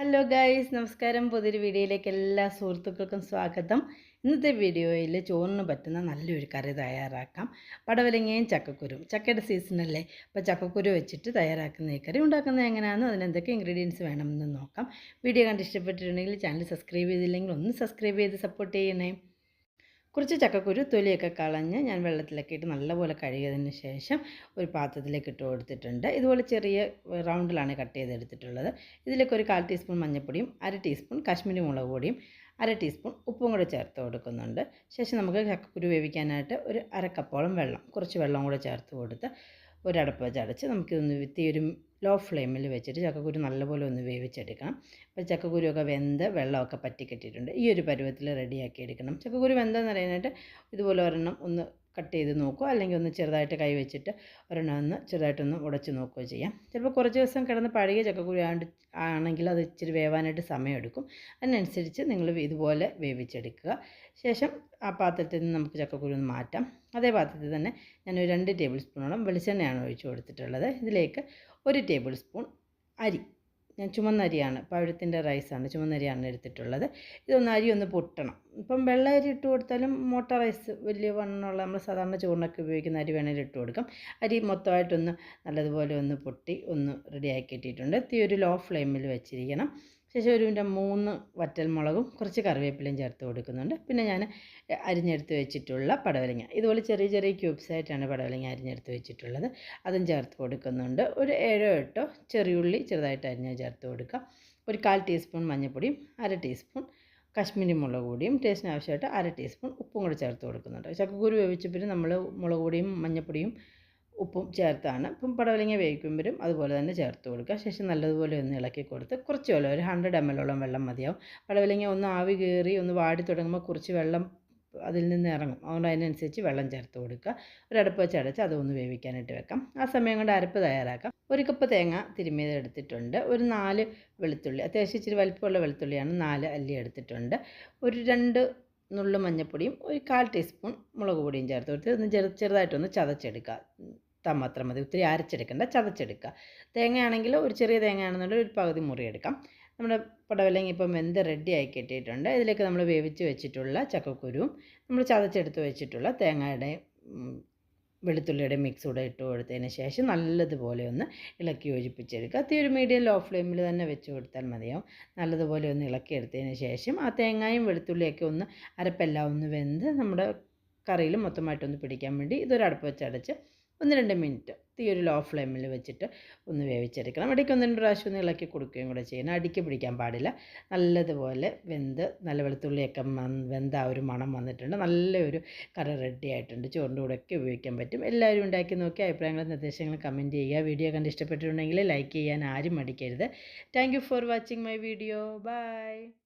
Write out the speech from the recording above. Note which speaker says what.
Speaker 1: Hello guys നമസ്കാരം. പുതിയൊരു വീഡിയോയിലേക്ക് എല്ലാ സുഹൃത്തുക്കൾക്കും സ്വാഗതം. ഇന്നത്തെ വീഡിയോയിൽ ചോറിന് പറ്റുന്ന നല്ലൊരു കറി തയ്യാറാക്കാം. പടവലങ്ങയും ചക്കക്കുരും. ചക്കയുടെ സീസണല്ലേ അപ്പോൾ ചക്കക്കുരു വെച്ചിട്ട് തയ്യാറാക്കുന്ന ഈ കറി ഉണ്ടാക്കുന്നത് എങ്ങനെയാണെന്ന് അതിനെന്തൊക്കെ ഇൻഗ്രീഡിയൻസ് വേണമെന്ന് നോക്കാം. വീഡിയോ കണ്ട് ഇഷ്ടപ്പെട്ടിട്ടുണ്ടെങ്കിൽ ചാനൽ സബ്സ്ക്രൈബ് ചെയ്തില്ലെങ്കിൽ ഒന്ന് സബ്സ്ക്രൈബ് ചെയ്ത് സപ്പോർട്ട് ചെയ്യണേ. കുറച്ച് ചക്കക്കുരു തൊലിയൊക്കെ കളഞ്ഞ് ഞാൻ വെള്ളത്തിലൊക്കെ ഇട്ട് നല്ലപോലെ കഴുകിയതിന് ശേഷം ഒരു പാത്രത്തിലേക്ക് ഇട്ട് കൊടുത്തിട്ടുണ്ട്. ഇതുപോലെ ചെറിയ റൗണ്ടിലാണ് കട്ട് ചെയ്തെടുത്തിട്ടുള്ളത്. ഇതിലേക്ക് ഒരു കാൽ ടീസ്പൂൺ മഞ്ഞൾപ്പൊടിയും അര ടീസ്പൂൺ കാശ്മീരി മുളക് പൊടിയും അര ടീസ്പൂൺ ഉപ്പും കൂടെ ചേർത്ത് കൊടുക്കുന്നുണ്ട്. ശേഷം നമുക്ക് ചക്കക്കുരു വേവിക്കാനായിട്ട് ഒരു അര കപ്പോളം വെള്ളം കുറച്ച് വെള്ളം കൂടെ ചേർത്ത് കൊടുത്ത് ഒരടപ്പ് വെച്ച് അടച്ച് നമുക്കിതൊന്ന് വിത്തി ഒരു ലോ ഫ്ലെയിമിൽ വെച്ചിട്ട് ചക്കക്കുരു നല്ലപോലെ ഒന്ന് വേവിച്ചെടുക്കണം. അപ്പോൾ ചക്കക്കുരുവൊക്കെ വെന്ത് വെള്ളമൊക്കെ പറ്റിക്കെട്ടിയിട്ടുണ്ട് ഈ ഒരു പരുവത്തിൽ റെഡിയാക്കി എടുക്കണം. ചക്കക്കുരു വെന്തെന്ന് അറിയാനായിട്ട് ഇതുപോലെ ഒരെണ്ണം ഒന്ന് കട്ട് ചെയ്ത് നോക്കുക. അല്ലെങ്കിൽ ഒന്ന് ചെറുതായിട്ട് കൈ വെച്ചിട്ട് ഒരെണ്ണം ഒന്ന് ചെറുതായിട്ടൊന്ന് ഉടച്ച് നോക്കുകയോ ചെയ്യാം. ചിലപ്പോൾ കുറച്ച് ദിവസം കിടന്ന് പഴകിയ ചക്കക്കുരു ആണ്ട് ആണെങ്കിൽ അത് ഇച്ചിരി വേവാനായിട്ട് സമയമെടുക്കും. അതിനനുസരിച്ച് നിങ്ങൾ ഇതുപോലെ വേവിച്ചെടുക്കുക. ശേഷം ആ പാത്രത്തിൽ നിന്ന് നമുക്ക് ചക്കക്കുരു ഒന്ന് മാറ്റാം. അതേ പാത്രത്തിൽ തന്നെ ഞാൻ ഒരു രണ്ട് ടേബിൾ സ്പൂണോളം വെളിച്ചെണ്ണയാണ് ഒഴിച്ച് കൊടുത്തിട്ടുള്ളത്. ഇതിലേക്ക് ഒരു ടേബിൾ സ്പൂൺ അരി ഞാൻ ചുമന്നരിയാണ് പഴുത്തിന്റെ റൈസാണ് ചുമന്നരിയാണ് എടുത്തിട്ടുള്ളത്. ഇതൊന്ന് അരി ഒന്ന് പൊട്ടണം. ഇപ്പം വെള്ള അരി ഇട്ട് കൊടുത്താലും മോട്ട റൈസ് വലിയ വണ്ണമുള്ള നമ്മൾ സാധാരണ ചോറിനൊക്കെ ഉപയോഗിക്കുന്ന അരി വേണമെങ്കിൽ ഇട്ട് കൊടുക്കാം. അരി മൊത്തമായിട്ടൊന്ന് നല്ലതുപോലെ ഒന്ന് പൊട്ടി ഒന്ന് റെഡിയാക്കി ഇട്ടിട്ടുണ്ട്. തീ ഒരു ലോ ഫ്ലെയിമിൽ വെച്ചിരിക്കണം. ശേഷം ഒരു മൂന്ന് വറ്റൽമുളകും കുറച്ച് കറിവേപ്പിലയും ചേർത്ത് കൊടുക്കുന്നുണ്ട്. പിന്നെ ഞാൻ അരിഞ്ഞെടുത്ത് വെച്ചിട്ടുള്ള പടവലങ്ങ. ഇതുപോലെ ചെറിയ ചെറിയ ക്യൂബ്സ് ആയിട്ടാണ് പടവലങ്ങ അരിഞ്ഞെടുത്ത് വെച്ചിട്ടുള്ളത്. അതും ചേർത്ത് കൊടുക്കുന്നുണ്ട്. ഒരു ഏഴോ എട്ടോ ചെറിയുള്ളി ചെറുതായിട്ട് അരിഞ്ഞ് ചേർത്ത് കൊടുക്കാം. ഒരു കാൽ ടീസ്പൂൺ മഞ്ഞൾപ്പൊടിയും അര ടീസ്പൂൺ കശ്മീരി മുളക് പൊടിയും ടേസ്റ്റിന് ആവശ്യമായിട്ട് അര ടീസ്പൂൺ ഉപ്പും കൂടെ ചേർത്ത് കൊടുക്കുന്നുണ്ട്. ചക്കക്കുരു വേവിച്ചപ്പോൾ നമ്മൾ മുളക് പൊടിയും മഞ്ഞൾപ്പൊടിയും ഉപ്പും ചേർത്താണ്. ഇപ്പം പടവലങ്ങ വേവിക്കുമ്പോഴും അതുപോലെ തന്നെ ചേർത്ത് കൊടുക്കുക. ശേഷം നല്ലതുപോലെ ഒന്ന് ഇളക്കി കൊടുത്ത് കുറച്ച് വെള്ളം ഒരു ഹൺഡ്രഡ് എം എല്ലോളം വെള്ളം മതിയാവും. പടവലങ്ങ ഒന്ന് ആവി കയറി ഒന്ന് വാടി തുടങ്ങുമ്പോൾ കുറച്ച് വെള്ളം അതിൽ നിന്ന് ഇറങ്ങും. അതുകൊണ്ട് അതിനനുസരിച്ച് വെള്ളം ചേർത്ത് കൊടുക്കുക. ഒരടുപ്പ് വെച്ച് അടച്ച് അതൊന്ന് വേവിക്കാനായിട്ട് വെക്കാം. ആ സമയം കൊണ്ട് അരപ്പ് തയ്യാറാക്കാം. ഒരു കപ്പ് തേങ്ങ തിരുമ്മിയത് എടുത്തിട്ടുണ്ട്. ഒരു നാല് വെളുത്തുള്ളി അത്യാവശ്യം ഇച്ചിരി വലിപ്പമുള്ള വെളുത്തുള്ളിയാണ് നാല് അല്ലി എടുത്തിട്ടുണ്ട്. ഒരു രണ്ട് നുള്ളു മഞ്ഞൾപ്പൊടിയും ഒരു കാൽ ടീസ്പൂൺ മുളക് പൊടിയും ചേർത്ത് കൊടുത്ത് ഒന്ന് ചെറു ചെറുതായിട്ടൊന്ന് ചതച്ചെടുക്കുക. ഇട്ടാൽ മാത്രം മതി. ഒത്തിരി അരച്ചെടുക്കണ്ട ചതച്ചെടുക്കുക. തേങ്ങയാണെങ്കിൽ ഒരു ചെറിയ തേങ്ങയാണെന്നുണ്ടെങ്കിൽ ഒരു പകുതി മുറി എടുക്കാം നമ്മുടെ പടവലങ്ങ ഇപ്പം വെന്ത് റെഡി ആയി കിട്ടിയിട്ടുണ്ട്. ഇതിലേക്ക് നമ്മൾ വേവിച്ച് വെച്ചിട്ടുള്ള ചക്കക്കുരുവും നമ്മൾ ചതച്ചെടുത്ത് വെച്ചിട്ടുള്ള തേങ്ങയുടെ വെളുത്തുള്ളിയുടെ മിക്സ് കൂടെ ഇട്ട് കൊടുത്തതിന് ശേഷം നല്ലതുപോലെ ഒന്ന് ഇളക്കി യോജിപ്പിച്ചെടുക്കുക. തീ ഒരു മീഡിയം ലോ ഫ്ലെയിമിൽ തന്നെ വെച്ച് കൊടുത്താൽ മതിയാവും. നല്ലതുപോലെ ഒന്ന് ഇളക്കി ഇളക്കിയെടുത്തതിന് ശേഷം ആ തേങ്ങയും വെളുത്തുള്ളിയൊക്കെ ഒന്ന് അരപ്പെല്ലാം ഒന്ന് വെന്ത് നമ്മുടെ കറിയിൽ മൊത്തമായിട്ടൊന്ന് പിടിക്കാൻ വേണ്ടി ഇതൊരു അടുപ്പ് വെച്ച് ഒന്ന് രണ്ട് മിനിറ്റ്. തീ ഒരു ലോ ഫ്ലെയിമിൽ വെച്ചിട്ട് ഒന്ന് വേവിച്ചെടുക്കണം. ഇടയ്ക്ക് ഒന്ന് രണ്ട് പ്രാവശ്യം ഒന്ന് ഇളക്കി കൊടുക്കുകയും കൂടെ ചെയ്യണം. അടിക്ക് പിടിക്കാൻ പാടില്ല. നല്ലതുപോലെ വെന്ത് നല്ല വെളുത്തുള്ളിയൊക്കെ വെന്ത ആ ഒരു മണം വന്നിട്ടുണ്ട്. നല്ലൊരു കറി റെഡി ആയിട്ടുണ്ട്. ചോറിന്റെ കൂടെയൊക്കെ ഉപയോഗിക്കാൻ പറ്റും. എല്ലാവരും ഉണ്ടാക്കി നോക്കി അഭിപ്രായങ്ങളും നിർദ്ദേശങ്ങളും കമന്റ് ചെയ്യുക. വീഡിയോ കണ്ട് ഇഷ്ടപ്പെട്ടിട്ടുണ്ടെങ്കിൽ ലൈക്ക് ചെയ്യാൻ ആരും മടിക്കരുത്. Thank for watching my video bye